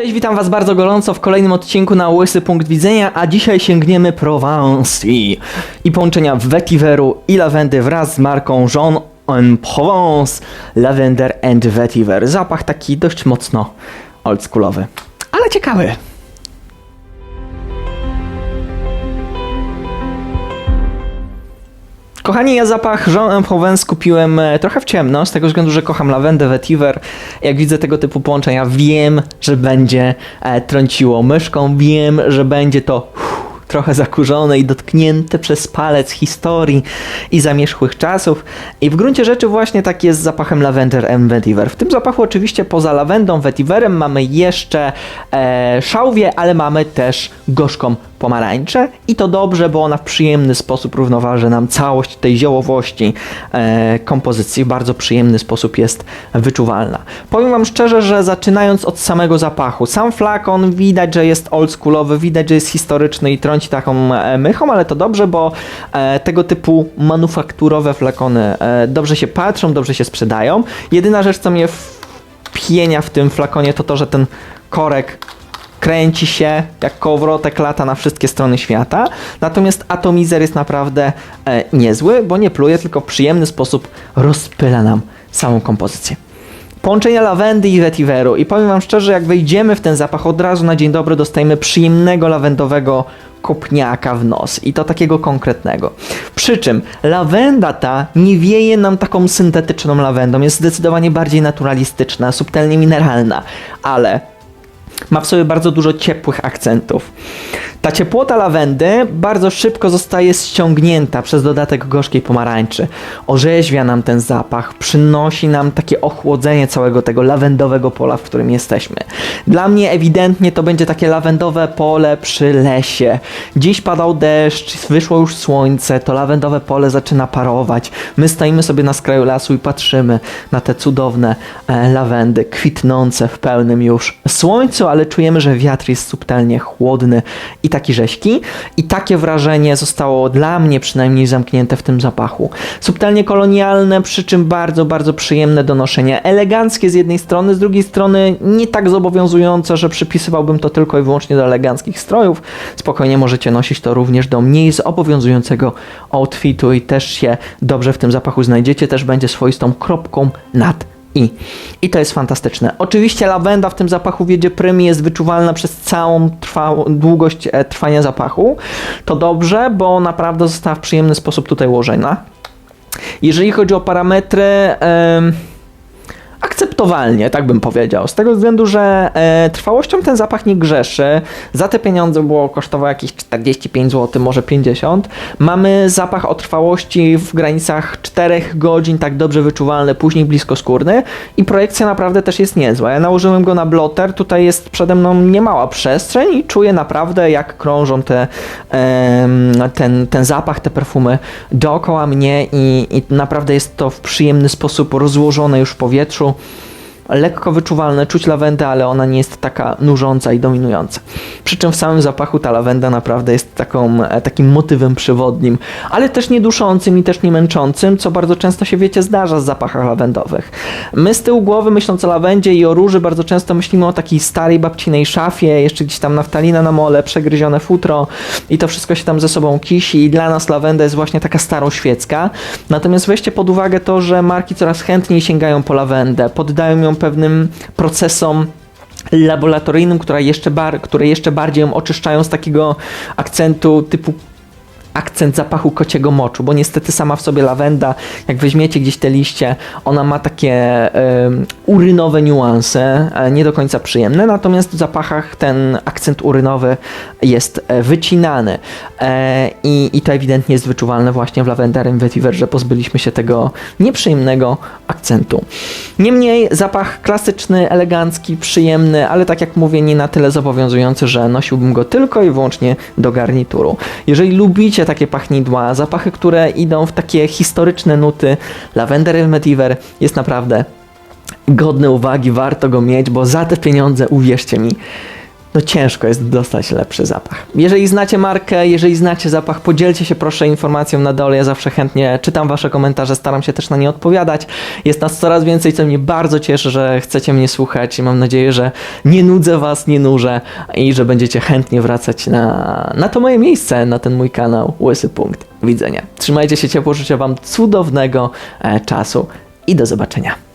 Cześć, witam was bardzo gorąco w kolejnym odcinku na Łysy Punkt Widzenia, a dzisiaj sięgniemy Provence i, i połączenia Vetiveru i lawendy wraz z marką Jean en Provence Lavender and Vetiver. Zapach taki dość mocno oldschoolowy, ale ciekawy. Kochani, ja zapach Jean en Provence kupiłem e, trochę w ciemno, z tego względu, że kocham lawendę, vetiver. Jak widzę tego typu połączenia, wiem, że będzie e, trąciło myszką, wiem, że będzie to uff, trochę zakurzone i dotknięte przez palec historii i zamierzchłych czasów. I w gruncie rzeczy właśnie tak jest z zapachem lavender and vetiver. W tym zapachu oczywiście poza lawendą, vetiverem mamy jeszcze e, ale mamy też gorzką pomarańczę i to dobrze, bo ona w przyjemny sposób równoważy nam całość tej ziołowości e, kompozycji. W bardzo przyjemny sposób jest wyczuwalna. Powiem Wam szczerze, że zaczynając od samego zapachu, sam flakon widać, że jest oldschoolowy, widać, że jest historyczny i trąci taką e, mychą, ale to dobrze, bo e, tego typu manufakturowe flakony e, dobrze się patrzą, dobrze się sprzedają. Jedyna rzecz, co mnie pienia w tym flakonie, to to, że ten korek kręci się jak kołowrotek lata na wszystkie strony świata. Natomiast atomizer jest naprawdę e, niezły, bo nie pluje, tylko w przyjemny sposób rozpyla nam samą kompozycję. Połączenia lawendy i vetiveru i powiem wam szczerze, jak wejdziemy w ten zapach, od razu na dzień dobry dostajemy przyjemnego lawendowego kopniaka w nos i to takiego konkretnego. Przy czym lawenda ta nie wieje nam taką syntetyczną lawendą, jest zdecydowanie bardziej naturalistyczna, subtelnie mineralna, ale ma w sobie bardzo dużo ciepłych akcentów. Ta ciepłota lawendy bardzo szybko zostaje ściągnięta przez dodatek gorzkiej pomarańczy. Orzeźwia nam ten zapach, przynosi nam takie ochłodzenie całego tego lawendowego pola, w którym jesteśmy. Dla mnie ewidentnie to będzie takie lawendowe pole przy lesie. Dziś padał deszcz, wyszło już słońce, to lawendowe pole zaczyna parować. My stoimy sobie na skraju lasu i patrzymy na te cudowne e, lawendy kwitnące w pełnym już słońcu, ale czujemy, że wiatr jest subtelnie chłodny i taki rześki. I takie wrażenie zostało dla mnie przynajmniej zamknięte w tym zapachu. Subtelnie kolonialne, przy czym bardzo, bardzo przyjemne do noszenia. Eleganckie z jednej strony, z drugiej strony nie tak zobowiązujące, że przypisywałbym to tylko i wyłącznie do eleganckich strojów. Spokojnie możecie nosić to również do mniej zobowiązującego outfitu i też się dobrze w tym zapachu znajdziecie. Też będzie swoistą kropką nad i. I to jest fantastyczne. Oczywiście lawenda w tym zapachu wiedzie prymi jest wyczuwalna przez całą trwa, długość e, trwania zapachu. To dobrze, bo naprawdę została w przyjemny sposób tutaj ułożona. Jeżeli chodzi o parametry, akceptowalnie, tak bym powiedział. Z tego względu, że e, trwałością ten zapach nie grzeszy. Za te pieniądze było kosztował jakieś 45 zł, może 50. Mamy zapach o trwałości w granicach 4 godzin, tak dobrze wyczuwalny, później blisko skórny i projekcja naprawdę też jest niezła. Ja nałożyłem go na bloter, tutaj jest przede mną niemała przestrzeń i czuję naprawdę jak krążą te, em, ten, ten zapach, te perfumy dookoła mnie i, i naprawdę jest to w przyjemny sposób rozłożone już w powietrzu lekko wyczuwalne, czuć lawendę, ale ona nie jest taka nużąca i dominująca. Przy czym w samym zapachu ta lawenda naprawdę jest taką, e, takim motywem przewodnim, ale też nie duszącym i też nie męczącym, co bardzo często się, wiecie, zdarza z zapachach lawendowych. My z tyłu głowy, myśląc o lawendzie i o róży, bardzo często myślimy o takiej starej babcinej szafie, jeszcze gdzieś tam naftalina na mole, przegryzione futro i to wszystko się tam ze sobą kisi i dla nas lawenda jest właśnie taka staroświecka. Natomiast weźcie pod uwagę to, że marki coraz chętniej sięgają po lawendę, poddają ją pewnym procesom laboratoryjnym, które jeszcze, bar, które jeszcze bardziej ją oczyszczają z takiego akcentu typu akcent zapachu kociego moczu, bo niestety sama w sobie lawenda, jak weźmiecie gdzieś te liście, ona ma takie em, urynowe niuanse, e, nie do końca przyjemne, natomiast w zapachach ten akcent urynowy jest e, wycinany e, i, i to ewidentnie jest wyczuwalne właśnie w Lavenderem Vetiver, że pozbyliśmy się tego nieprzyjemnego akcentu. Niemniej zapach klasyczny, elegancki, przyjemny, ale tak jak mówię, nie na tyle zobowiązujący, że nosiłbym go tylko i wyłącznie do garnituru. Jeżeli lubicie takie pachnidła, zapachy, które idą w takie historyczne nuty, Lavender Vetiver jest naprawdę godny uwagi, warto go mieć, bo za te pieniądze, uwierzcie mi, no ciężko jest dostać lepszy zapach. Jeżeli znacie markę, jeżeli znacie zapach, podzielcie się proszę informacją na dole. Ja zawsze chętnie czytam wasze komentarze, staram się też na nie odpowiadać. Jest nas coraz więcej, co mnie bardzo cieszy, że chcecie mnie słuchać i mam nadzieję, że nie nudzę was, nie nużę i że będziecie chętnie wracać na, na to moje miejsce, na ten mój kanał Łysy Punkt Widzenia. Trzymajcie się ciepło, życzę wam cudownego e, czasu i do zobaczenia.